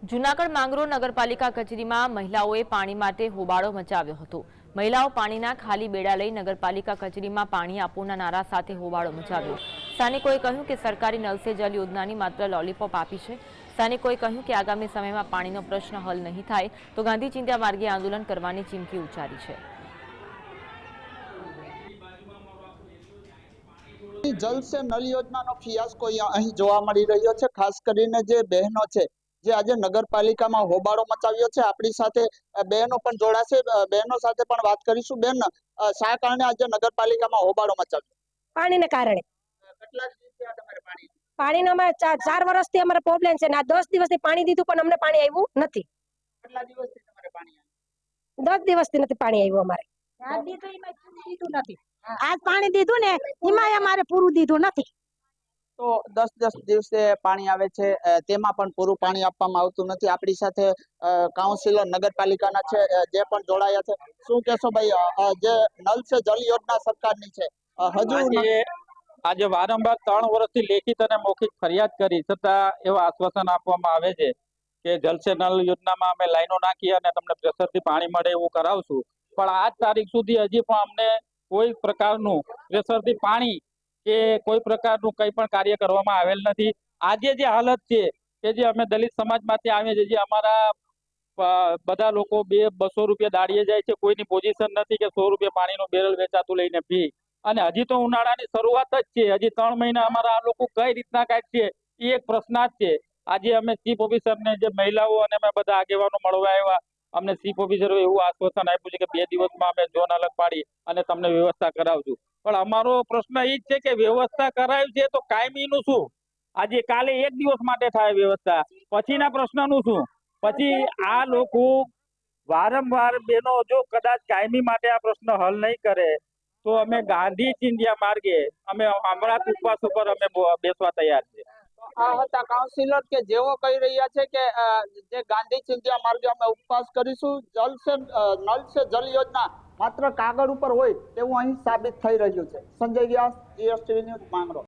જૂનાગઢ માંગરો નગરપાલિકા કચેરીમાં મહિલાઓએ પાણી માટે હોબાળો મચાવ્યો હતો. મહિલાઓ પાણીના ખાલી બેડા લઈ નગરપાલિકા કચેરીમાં પાણી આપોના નારા સાથે હોબાળો મચાવ્યો. સ્થાનિકોએ કહ્યું કે સરકારી નલ જલ યોજનાની માત્ર લોલીપોપ આપી છે. સ્થાનિકોએ કહ્યું કે આગામી સમયમાં પાણીનો પ્રશ્ન હલ નહીં થાય તો ગાંધી ચિંતા માર્ગે આંદોલન કરવાની ચીમકી ઉચ્ચારી છે. જલ સે નલ યોજનાનો ફિયાસ્કો અહીં જોવા મળી રહ્યો છે, ખાસ કરીને જે બહેનો છે જે આજે નગરપાલિકામાં હોબાળો મચાવ્યો છે આપણી સાથે બહેનો પણ જોડાશે. બહેનો સાથે પણ વાત કરીશું. બેન શા કારણે આજે નગરપાલિકામાં હોબાળો મચાવ્યો? પાણીને કારણે. કેટલા દિવસ થયા તમારે પાણી? પાણીનો અમારે ચા- ચાર વર્ષથી અમારે પ્રોબ્લેમ છે ને આ દસ દિવસથી પાણી દીધું પણ અમને પાણી આવ્યું નથી. દસ દિવસથી દસ દિવસથી નથી પાણી આવ્યું અમારે. આજ પાણી દીધું ને એમાં અમારે પૂરું દીધું નથી. તો દસ દસ દિવસે પાણી આવે છે. તેમાં પણ પૂરું પાણી આપવામાં આવતું નથી. આપણી સાથે કાઉન્સિલર નગરપાલિકાના છે જે પણ જોડાયા છે. શું કહેશો ભાઈ? જે નલ છે જલ યોજના સરકારની છે. હજુ આજે વારંવાર ત્રણ વર્ષથી લેખિત અને મૌખિક ફરિયાદ કરી છતાં એવા આશ્વાસન આપવામાં આવે છે કે જલ સે નલ યોજનામાં અમે લાઈનો નાખી અને તમને પ્રેશરથી પાણી મળે એવું કરાવશું. પણ આજ તારીખ સુધી હજી પણ અમને કોઈ પ્રકારનું પ્રેશરથી પાણી કે કોઈ પ્રકારનું કંઈ પણ કાર્ય કરવામાં આવેલ નથી. આજે જે હાલત છે, કે જે અમે દલિત સમાજમાંથી આવીએ છીએ, જે અમારા બધા લોકો બે, બસો રૂપિયા દાડીએ જાય છે, કોઈની પોઝિશન નથી કે સો રૂપિયા પાણીનું બેરલ વેચાતું લઈને પી. અને હજી તો ઉનાળાની શરૂઆત જ છે. હજી ત્રણ મહિના અમારા આ લોકો કઈ રીતના કાઢશે એ એક પ્રશ્નાર્થ છે. આજે અમે ચીફ ઓફિસરને જે મહિલાઓ અને અમે બધા આગેવાનો મળવા આવ્યા. અમને ચીફ ઓફિસરે એવું આશ્વાસન આપ્યું છે કે બે દિવસમાં અમે ઝોન અલગ પાડી અને તમને વ્યવસ્થા કરાવશું. પણ અમારો પ્રશ્ન એ જ છે કે વ્યવસ્થા કરાવી છે તો કાયમીનું શું? આજે કાલે એક દિવસ માટે થાય વ્યવસ્થા. પછીના પ્રશ્નનું શું? પછી આ લોકો વારંવાર બેનો જો કદાચ કાયમી માટે આ પ્રશ્ન હલ નહીં કરે, તો અમે ગાંધી ચિંધ્યા માર્ગે, અમે હમણાં ઉપવાસ ઉપર અમે બેસવા તૈયાર છે આ હતા કાઉન્સિલર કે જેઓ કહી રહ્યા છે કે જે ગાંધી ચિંધ્યા માર્ગે અમે ઉપવાસ કરીશું, જલ સે નલ સે જલ યોજના માત્ર કાગળ ઉપર હોય તેવું અહીં સાબિત થઈ રહ્યું છે. Sanjay Vyas GSTV news માંગરો